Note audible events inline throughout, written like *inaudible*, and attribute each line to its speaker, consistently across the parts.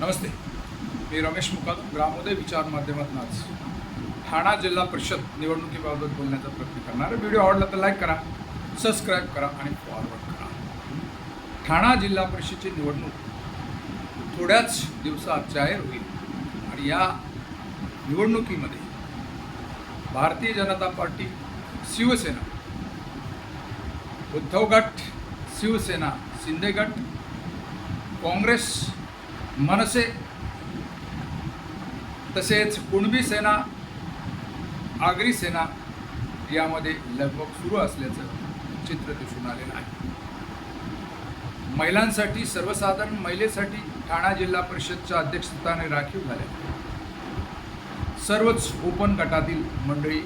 Speaker 1: नमस्ते. मी रमेश मुकादम ग्रामोदय विचार माध्यमातून आज ठाणा जिल्हा परिषद निवडणुकीबाबत बोलण्याचा प्रयत्न करणार व्हिडिओ आवडला तर लाईक करा सबस्क्राईब करा आणि फॉरवर्ड करा. ठाणा जिल्हा परिषदेची निवडणूक थोड्याच दिवसात जाहीर होईल आणि या निवडणुकीमध्ये भारतीय जनता पार्टी शिवसेना उद्धव गट शिवसेना शिंदे गट काँग्रेस मनसे तसेच कुणबी सेना आगरी सेना यामध्ये लगबग सुरू असल्याचं चित्र दिसून आलेलं आहे. महिलांसाठी सर्वसाधारण महिलेसाठी ठाणा जिल्हा परिषदच्या अध्यक्षस्थाने राखीव झाल्या. सर्वच ओपन गटातील मंडळी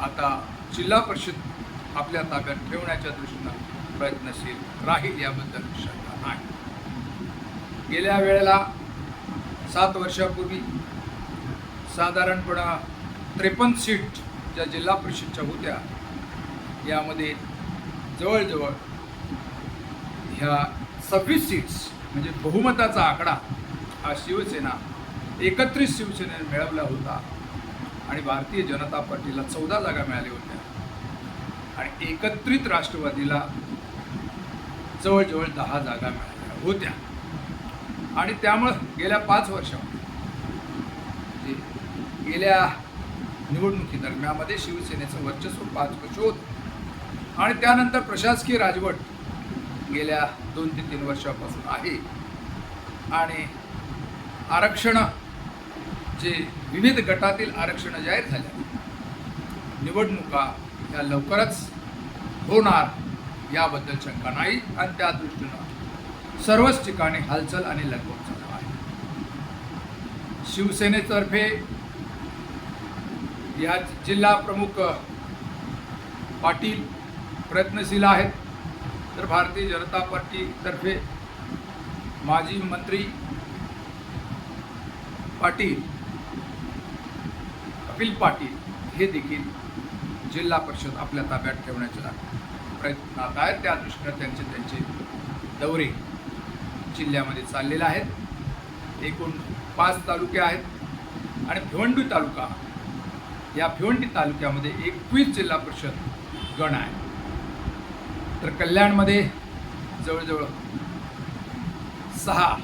Speaker 1: आता जिल्हा परिषद आपल्या ताब्यात ठेवण्याच्या दृष्टीनं प्रयत्नशील राहील याबद्दल शंका गेल्या वेळेला सात वर्षापूर्वी साधारणपणा त्रेपन्न सीट ज्या जिल्हा परिषदच्या होत्या यामध्ये जवळजवळ ह्या सव्वीस सीट्स म्हणजे बहुमताचा आकडा हा शिवसेना एकत्रित शिवसेनेने मिळवला होता. आणि भारतीय जनता पार्टीला चौदा जागा मिळाल्या होत्या. आणि एकत्रित राष्ट्रवादीला जवळजवळ दहा जागा मिळाल्या होत्या. आणि त्यामुळं गेल्या पाच वर्षामध्ये गेल्या निवडणुकीदरम्यामध्ये शिवसेनेचं वर्चस्व पाच वर्ष होतं. आणि त्यानंतर प्रशासकीय राजवट गेल्या दोन ते तीन वर्षापासून आहे. आणि आरक्षण जे विविध गटातील आरक्षण जाहीर झाल्या निवडणुका या लवकरच होणार याबद्दल शंका नाही. आणि त्या दृष्टीनं सर्वच ठिकाणी हालचाल आणि लगबग चालू आहे. शिवसेनेतर्फे या जिल्हा प्रमुख पाटील प्रयत्नशील आहेत. तर भारतीय जनता पार्टीतर्फे माजी मंत्री पाटील कपिल पाटील हे देखील जिल्हा परिषद आपल्या ताब्यात ठेवण्याच्या प्रयत्नात आहेत. त्या दृष्टीनं त्यांचे त्यांचे दौरे जिल्ह्यामध्ये चाललेले आहेत. एकूण पाच तालुके आहेत आणि भिवंडी तालुका या भिवंडी तालुक्यामध्ये एकवीस जिल्हा परिषद गण आहे. तर कल्याणमध्ये जवळजवळ सहा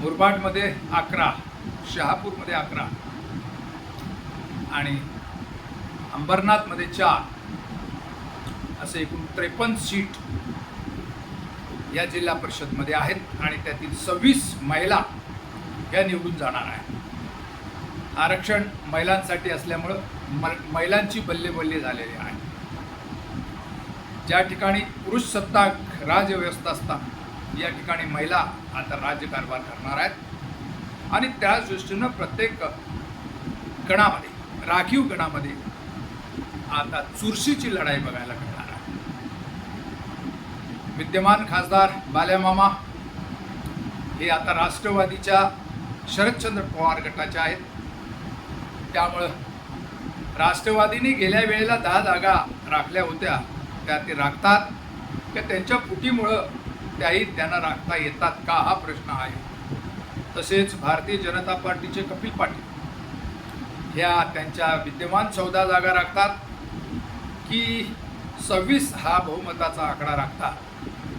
Speaker 1: मुरबाडमध्ये अकरा शहापूरमध्ये अकरा आणि अंबरनाथमध्ये चार असे एकूण त्रेपन्न सीट या जिल्हा परिषदमध्ये आहेत आणि त्यातील सव्वीस महिला या निवडून जाणार आहेत. आरक्षण महिलांसाठी असल्यामुळं म महिलांची बल्ले बल्ले झालेली आहे. ज्या ठिकाणी पुरुष सत्ताक राजव्यवस्था असतात या ठिकाणी महिला आता राज्यकारभार करणार आहेत. आणि त्याच दृष्टीनं प्रत्येक गणामध्ये राखीव गणामध्ये आता चुरशीची लढाई बघायला मिळणार विद्यमान खासदार बाल्यामामा हे आता राष्ट्रवादीच्या शरदचंद्र पवार गटाचे आहेत. त्यामुळं राष्ट्रवादीने गेल्या वेळेला दहा जागा राखल्या होत्या. त्या ते राखतात. का त्यांच्या फुटीमुळं त्याही त्यांना राखता येतात का हा प्रश्न आहे. तसेच भारतीय जनता पार्टीचे कपिल पाटील ह्या त्यांच्या विद्यमान चौदा जागा राखतात. की सव्वीस हा बहुमताचा आकडा राखता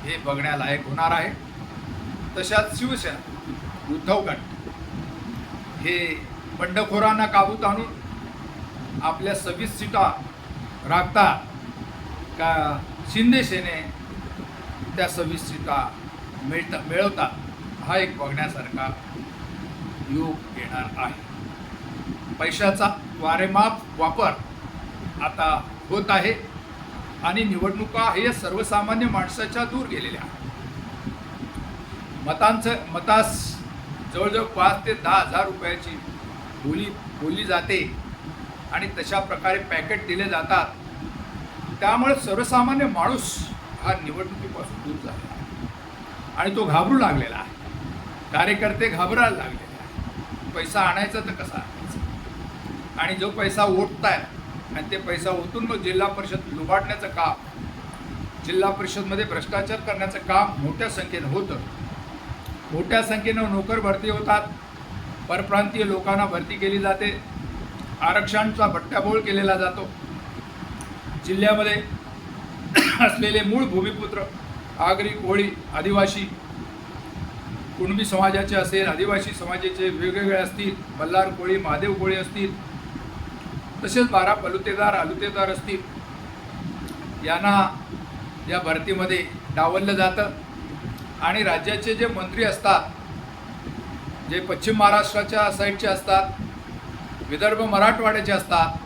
Speaker 1: हे बघण्यालायक होणार आहे. तशाच शिवसेना उद्धव गट हे बंडखोरांना काबूत आणून आपल्या सव्वीस सीटा राखता का शिंदेसेने त्या सव्वीस सीटा मिळता मिळवतात हा एक बघण्यासारखा योग येणार आहे. पैशाचा वारेमाप वापर आता होत आहे. आणि निवडणुका हे सर्वसामान्य माणसाच्या दूर गेलेल्या मतांचं मतास जवळजवळ पाच ते दहा हजार रुपयाची बोली बोलली जाते आणि तशा प्रकारे पॅकेट दिले जातात. त्यामुळे सर्वसामान्य माणूस हा निवडणुकीपासून दूर झाला आणि तो घाबरू लागलेला आहे. कार्यकर्ते घाबरायला लागलेले आहे पैसा आणायचा तर कसा आणायचा? आणि जो पैसा ओढतायत आणि ते पैसा ओतून मग जिल्हा परिषद लुबाडण्याचं काम जिल्हा परिषदमध्ये भ्रष्टाचार करण्याचं काम मोठ्या संख्येनं होतं. मोठ्या संख्येनं नोकर भरती होतात. परप्रांतीय लोकांना भरती केली जाते. आरक्षणचा भट्ट्याबोळ केलेला जातो. जिल्ह्यामध्ये *clears throat* असलेले मूळ भूमिपुत्र आगरी कोळी आदिवासी कुणबी समाजाचे असेल आदिवासी समाजाचे वेगवेगळे असतील बल्लार कोळी महादेव कोळी असतील तसेच बारा पलुतेदार आलुतेदार असतील यांना या भरतीमध्ये डावललं जातं. आणि राज्याचे जे मंत्री असतात जे पश्चिम महाराष्ट्राच्या साईडचे असतात विदर्भ मराठवाड्याचे असतात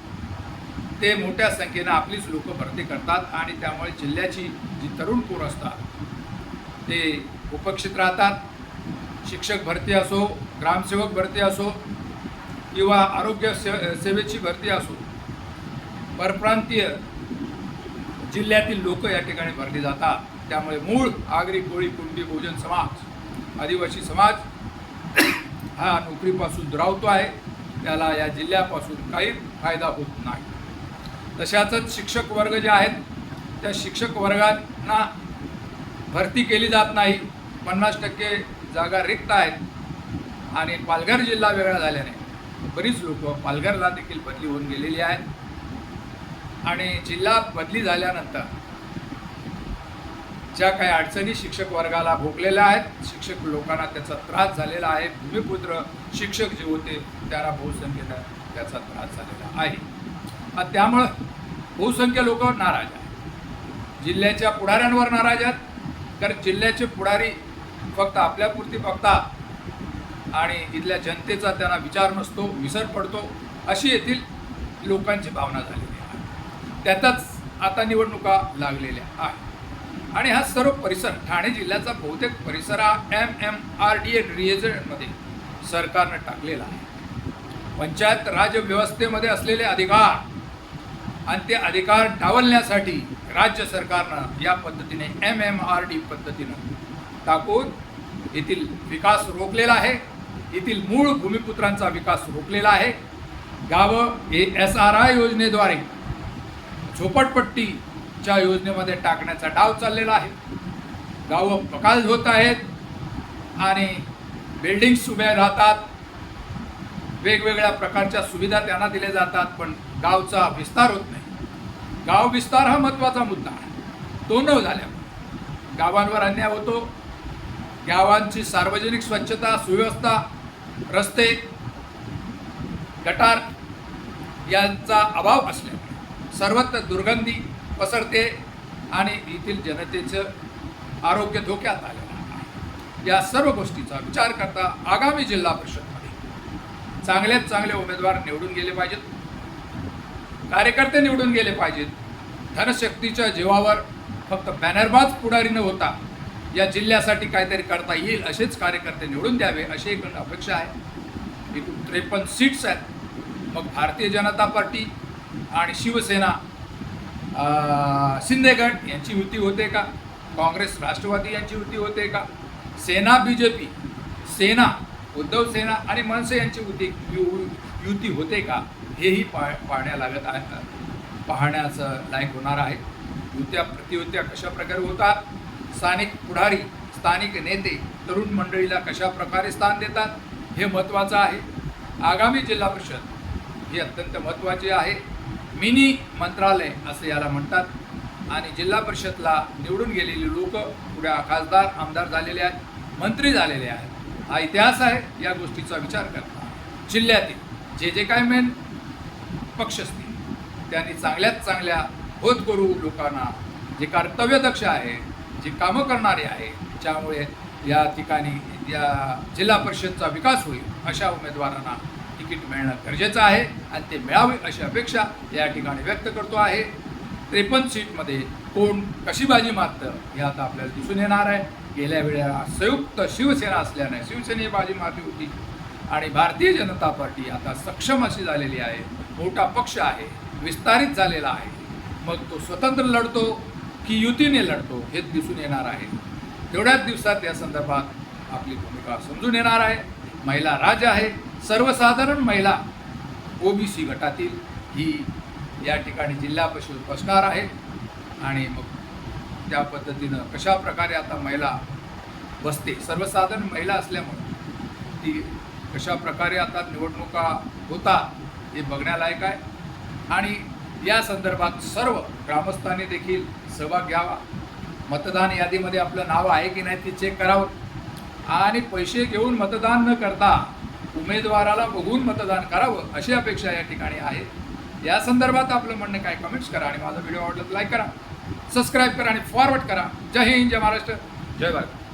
Speaker 1: ते मोठ्या संख्येनं आपलीच लोक भरती करतात आणि त्यामुळे जिल्ह्याची जी तरुण पोरं असतात ते उपक्षित राहतात. शिक्षक भरती असो ग्रामसेवक भरती असो किंवा आरोग्य से सेवेची भरती असून परप्रांतीय जिल्ह्यातील लोक या ठिकाणी भरली जातात. त्यामुळे मूळ आगरी कोळी कुंडी भोजन समाज आदिवासी समाज हा नोकरीपासून दुरावतो आहे. त्याला या जिल्ह्यापासून काही फायदा होत नाही. तशाच शिक्षक वर्ग जे आहेत त्या शिक्षक वर्गांना भरती केली जात नाही. पन्नास टक्के जागा रिक्त आहेत. आणि पालघर जिल्हा वेगळा झाल्याने बरीच लोक पालघरला देखील बदली होऊन गेलेली आहेत. आणि जिल्हा बदली झाल्यानंतर ज्या काही अडचणी शिक्षक वर्गाला भोगलेल्या आहेत शिक्षक लोकांना त्याचा त्रास झालेला आहे. भूमिपुत्र शिक्षक जे होते त्याला बहुसंख्येनं त्याचा त्रास झालेला आहे. आणि त्यामुळं बहुसंख्य लोक नाराज आहेत. जिल्ह्याच्या पुढाऱ्यांवर नाराज आहेत. कारण जिल्ह्याचे पुढारी फक्त आपल्यापुरती बघतात आणि इथल्या जनतेचा त्यांना विचार नसतो विसर पडतो अशी येथील लोकांची भावना झालेली आहे. त्यातच आता निवडणुका लागलेल्या आहेत. आणि हा सर्व परिसर ठाणे जिल्ह्याचा बहुतेक परिसर हा M M R D A रिएजनमध्ये सरकारनं टाकलेला आहे. पंचायत राजव्यवस्थेमध्ये असलेले अधिकार आणि ते अधिकार डावलण्यासाठी राज्य सरकारनं या पद्धतीने एम एम आर डी पद्धतीनं टाकून येथील विकास रोखलेला आहे. येथील मूळ भूमिपुत्रांचा विकास रोखलेला आहे. गावं हे एस आर आय योजनेद्वारे झोपडपट्टीच्या योजनेमध्ये टाकण्याचा डाव चाललेला आहे. गावं प्रकाश होत आहेत आणि बिल्डिंग्स उभ्या राहतात. वेगवेगळ्या प्रकारच्या सुविधा त्यांना दिल्या जातात पण गावचा विस्तार होत नाही. गाव विस्तार हा महत्त्वाचा मुद्दा आहे. तो न झाल्यामुळे गावांवर अन्याय होतो. गावांची सार्वजनिक स्वच्छता सुव्यवस्था रस्ते गटार यांचा अभाव असल्यामुळे सर्वत्र दुर्गंधी पसरते आणि येथील जनतेचं आरोग्य धोक्यात आलेलं आहे. या सर्व गोष्टीचा विचार करता आगामी जिल्हा परिषदमध्ये चांगल्यात चांगले उमेदवार निवडून गेले पाहिजेत. कार्यकर्ते निवडून गेले पाहिजेत. धनशक्तीच्या जीवावर फक्त बॅनरबाज पुढारी न होता. या जिल्ह्यासाठी काहीतरी करता येईल असेच कार्यकर्ते निवडून द्यावे अशी एक अपेक्षा आहे. एकूण त्रेपन्न सीट्स आहेत. मग भारतीय जनता पार्टी आणि शिवसेना शिंदेगड यांची युती होते का? काँग्रेस राष्ट्रवादी यांची युती होते का? सेना बी जे पी सेना उद्धव सेना आणि मनसे यांची युती यु- युती होते का? हेही पा पाहण्या लागत आहे. पाहण्याचं लायक होणार आहे. युत्या प्रतियुत्या कशा प्रकारे होतात? स्थानिक पुढारी स्थानिक नेते तरुण मंडळीला कशा प्रकारे स्थान देतात हे महत्त्वाचं आहे. आगामी जिल्हा परिषद ही अत्यंत महत्त्वाची आहे. मिनी मंत्रालय असं याला म्हणतात. आणि जिल्हा परिषदला निवडून गेलेली लोक पुढे खासदार आमदार झालेले आहेत मंत्री झालेले आहेत. हा इतिहास आहे या गोष्टीचा विचार करता जिल्ह्यातील जे जे काय मेन पक्ष असतील त्यांनी चांगल्यात चांगल्या होत करू लोकांना जे कर्तव्यदक्ष आहे जे कामं करणारे आहे ज्यामुळे या ठिकाणी या जिल्हा परिषदचा विकास होईल अशा उमेदवारांना तिकीट मिळणं गरजेचं आहे आणि ते मिळावे अशी अपेक्षा या ठिकाणी व्यक्त करतो आहे. त्रेपन्न सीटमध्ये कोण कशी बाजी मारतं हे आता आपल्याला दिसून येणार आहे. गेल्या वेळेला संयुक्त शिवसेना असल्याने शिवसेने बाजी मारली होती आणि भारतीय जनता पार्टी आता सक्षम अशी झालेली आहे. मोठा पक्ष आहे विस्तारित झालेला आहे. मग तो स्वतंत्र लढतो. की युतीने लढतो हे दिसून येणार आहे. तेवढ्याच दिवसात या संदर्भात आपली भूमिका समजून येणार आहे. महिला राज आहे. सर्वसाधारण महिला ओबीसी गटातील ही या ठिकाणी जिल्हा परिषद बसणार आहे. आणि मग त्या पद्धतीनं कशा प्रकारे आता महिला बसते सर्वसाधारण महिला असल्यामुळे ती कशा प्रकारे आता निवडणुका होतात हे बघण्यालायक आहे. आणि या संदर्भात सर्व ग्रामस्थांनी देखील सहभाग घ्यावा. मतदान यादीमध्ये आपलं नाव आहे की नाही ते चेक करावं. आणि पैसे घेऊन मतदान न करता उमेदवाराला बघून मतदान करावं अशी अपेक्षा या ठिकाणी आहे. या संदर्भात आपलं म्हणणं काय? कमेंट्स करा आणि माझा व्हिडिओ आवडला तर लाईक करा. सबस्क्राईब करा आणि फॉरवर्ड करा. जय हिंद जय महाराष्ट्र. जय भारत.